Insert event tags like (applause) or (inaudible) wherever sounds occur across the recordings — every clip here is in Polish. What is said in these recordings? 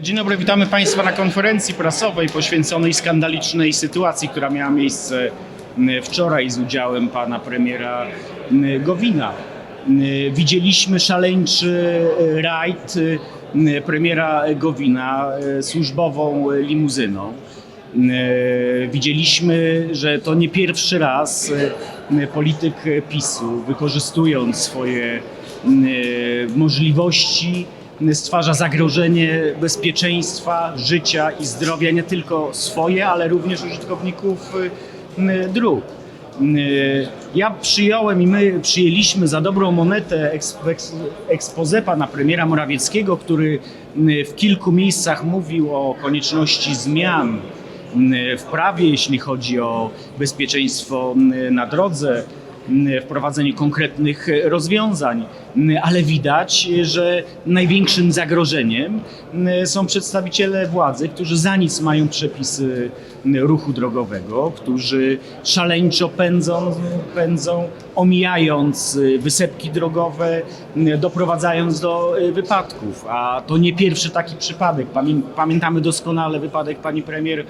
Dzień dobry, witamy Państwa na konferencji prasowej poświęconej skandalicznej sytuacji, która miała miejsce wczoraj z udziałem pana premiera Gowina. Widzieliśmy szaleńczy e, rajd premiera Gowina e, służbową limuzyną. M, Widzieliśmy, że to nie pierwszy raz e, polityk PiSu, wykorzystując swoje możliwości, stwarza zagrożenie bezpieczeństwa, życia i zdrowia nie tylko swoje, ale również użytkowników y, dróg. Y, Ja przyjąłem i my przyjęliśmy za dobrą monetę eks- eks- expose pana premiera Morawieckiego, który y, w kilku miejscach mówił o konieczności zmian y, w prawie, jeśli chodzi o bezpieczeństwo y, na drodze, y, wprowadzenie konkretnych y, rozwiązań, y, ale widać, że największym zagrożeniem y, są przedstawiciele władzy, którzy za nic mają przepisy y, ruchu drogowego, którzy szaleńczo pędzą, pędzą omijając y, wysepki drogowe, doprowadzając do wypadków. A to nie pierwszy taki przypadek. Pamię- Pamiętamy doskonale wypadek pani premier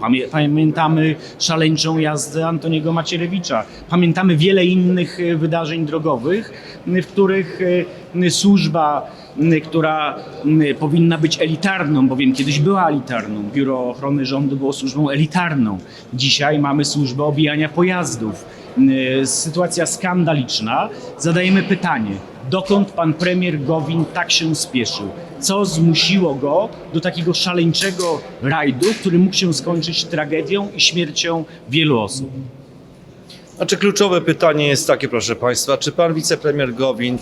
Pamię- pamiętamy szaleńczą jazdę Antoniego Macierewicza, pamiętamy wiele innych wydarzeń drogowych, w których y, służba, y, która y, powinna być elitarną, bowiem kiedyś była elitarną, Biuro Ochrony Rządu było służbą elitarną. Dzisiaj mamy służbę obijania pojazdów. Sytuacja skandaliczna. Zadajemy pytanie, dokąd pan premier Gowin tak się spieszył? Co zmusiło go do takiego szaleńczego rajdu, który mógł się skończyć tragedią i śmiercią wielu osób? Znaczy kluczowe pytanie jest takie, proszę Państwa, czy Pan wicepremier Gowin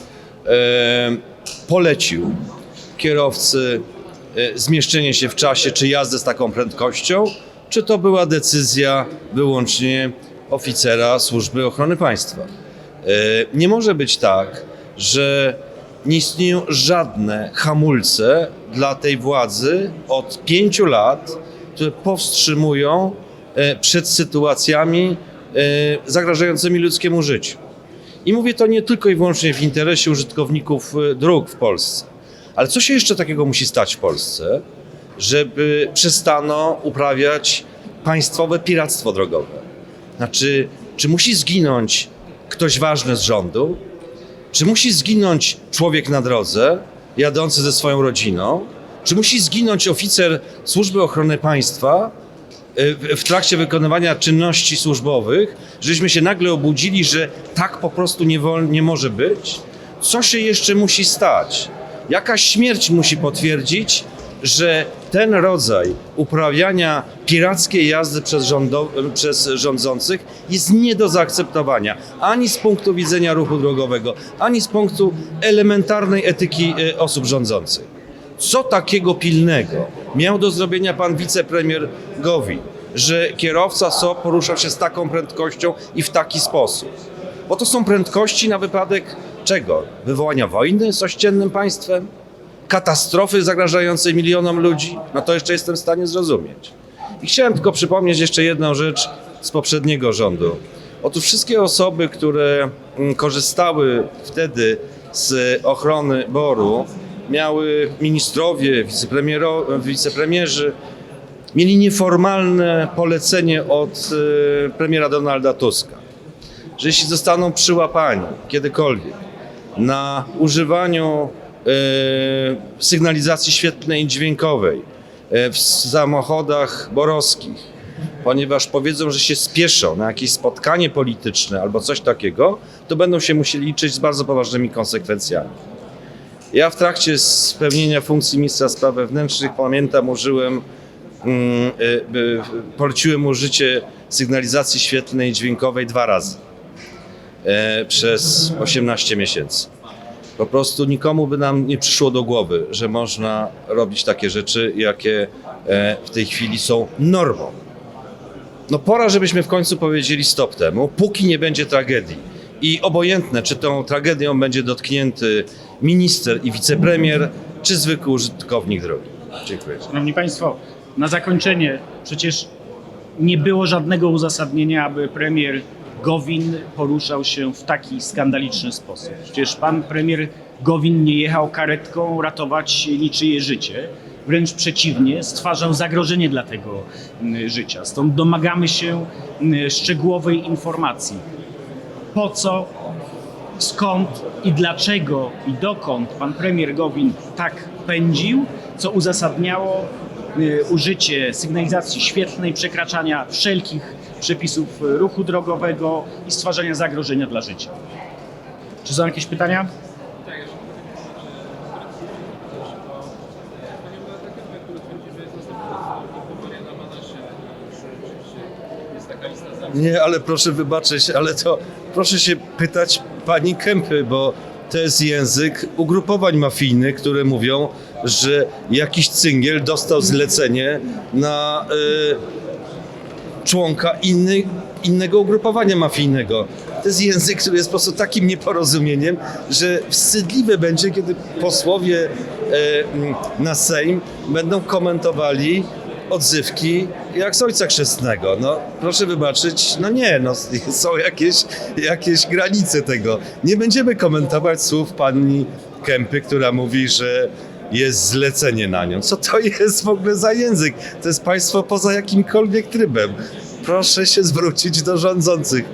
e, polecił kierowcy e, zmieszczenie się w czasie, czy jazdę z taką prędkością, czy to była decyzja wyłącznie oficera Służby Ochrony Państwa? E, nie może być tak, że nie istnieją żadne hamulce dla tej władzy od pięciu lat, które powstrzymują e, przed sytuacjami zagrażającymi ludzkiemu życiu. I mówię to nie tylko i wyłącznie w interesie użytkowników e, dróg w Polsce. Ale co się jeszcze takiego musi stać w Polsce, żeby przestano uprawiać państwowe piractwo drogowe? Znaczy, czy musi zginąć ktoś ważny z rządu? Czy musi zginąć człowiek na drodze, jadący ze swoją rodziną? Czy musi zginąć oficer Służby Ochrony Państwa y, w- w trakcie wykonywania czynności służbowych, żeśmy się nagle obudzili, że tak po prostu nie, wol, nie może być? Co się jeszcze musi stać? Jaka śmierć musi potwierdzić, że ten rodzaj uprawiania pirackiej jazdy przez, rządo, przez rządzących jest nie do zaakceptowania ani z punktu widzenia ruchu drogowego, ani z punktu elementarnej etyki e, osób rządzących. Co takiego pilnego miał do zrobienia pan wicepremier Gowin, że kierowca SO poruszał się z taką prędkością i w taki sposób? Bo to są prędkości na wypadek czego? Wywołania wojny z ościennym państwem? Katastrofy zagrażającej milionom ludzi? No to jeszcze jestem w stanie zrozumieć. I chciałem tylko przypomnieć jeszcze jedną rzecz z poprzedniego rządu. Otóż wszystkie osoby, które mm, korzystały wtedy z ochrony BOR-u, miały ministrowie, wicepremierzy, mieli nieformalne polecenie od y, premiera Donalda Tuska, że jeśli zostaną przyłapani kiedykolwiek na używaniu y, sygnalizacji świetlnej i dźwiękowej y, w samochodach borowskich, ponieważ powiedzą, że się spieszą na jakieś spotkanie polityczne albo coś takiego, to będą się musieli liczyć z bardzo poważnymi konsekwencjami. Ja w trakcie spełnienia funkcji ministra spraw wewnętrznych pamiętam, użyłem, mm, y, poleciłem użycie sygnalizacji świetlnej dźwiękowej dwa razy e, przez 18 miesięcy. Po prostu nikomu by nam nie przyszło do głowy, że można robić takie rzeczy, jakie e, w tej chwili są normą. No pora, żebyśmy w końcu powiedzieli stop temu, póki nie będzie tragedii. I obojętne, czy tą tragedią będzie dotknięty minister i wicepremier, czy zwykły użytkownik drogi. Dziękuję. Szanowni Państwo, na zakończenie przecież nie było żadnego uzasadnienia, aby premier Gowin poruszał się w taki skandaliczny sposób. Przecież pan premier Gowin nie jechał karetką ratować niczyje życie, wręcz przeciwnie, stwarzał zagrożenie dla tego mm, życia. Stąd domagamy się mm, szczegółowej informacji. Po co, skąd i dlaczego i dokąd pan premier Gowin tak pędził, co uzasadniało y, użycie sygnalizacji świetlnej, przekraczania wszelkich przepisów ruchu drogowego i stwarzania zagrożenia dla życia. Czy są jakieś pytania? Nie, ale proszę wybaczyć, ale to proszę się pytać pani Kępy, bo to jest język ugrupowań mafijnych, które mówią, że jakiś cyngiel dostał zlecenie na y, członka inny, innego ugrupowania mafijnego. To jest język, który jest po prostu takim nieporozumieniem, że wstydliwe będzie, kiedy posłowie y, na Sejm będą komentowali odzywki jak z ojca chrzestnego. No, proszę wybaczyć, no nie, no, (laughs) są jakieś, jakieś granice tego. Nie będziemy komentować słów pani Kępy, która mówi, że jest zlecenie na nią. Co to (laughs) jest w ogóle za język? To jest państwo poza jakimkolwiek trybem. Proszę się zwrócić do rządzących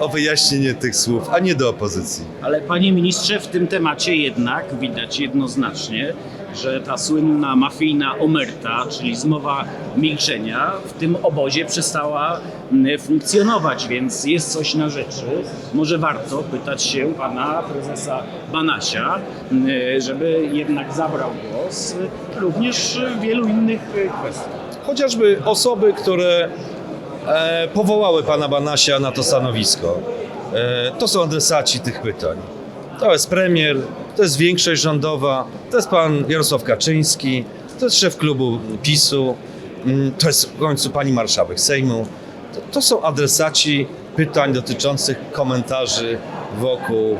o wyjaśnienie tych słów, a nie do opozycji. Ale panie ministrze, w tym temacie jednak widać jednoznacznie, że ta słynna mafijna omerta, czyli zmowa milczenia, w tym obozie przestała mm, funkcjonować, więc jest coś na rzeczy. Może warto pytać się pana prezesa Banasia, mm, żeby jednak zabrał głos również w wielu innych kwestiach. chociażby osoby, które e, powołały pana Banasia na to stanowisko. E, to są adresaci tych pytań. To jest premier, to jest większość rządowa, to jest pan Jarosław Kaczyński, to jest szef klubu PiSu, mm, to jest w końcu pani marszałek Sejmu. To, to są adresaci pytań dotyczących komentarzy wokół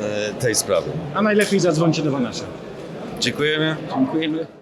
e, tej sprawy. A najlepiej zadzwońcie do Banasia. Dziękujemy. Dziękujemy.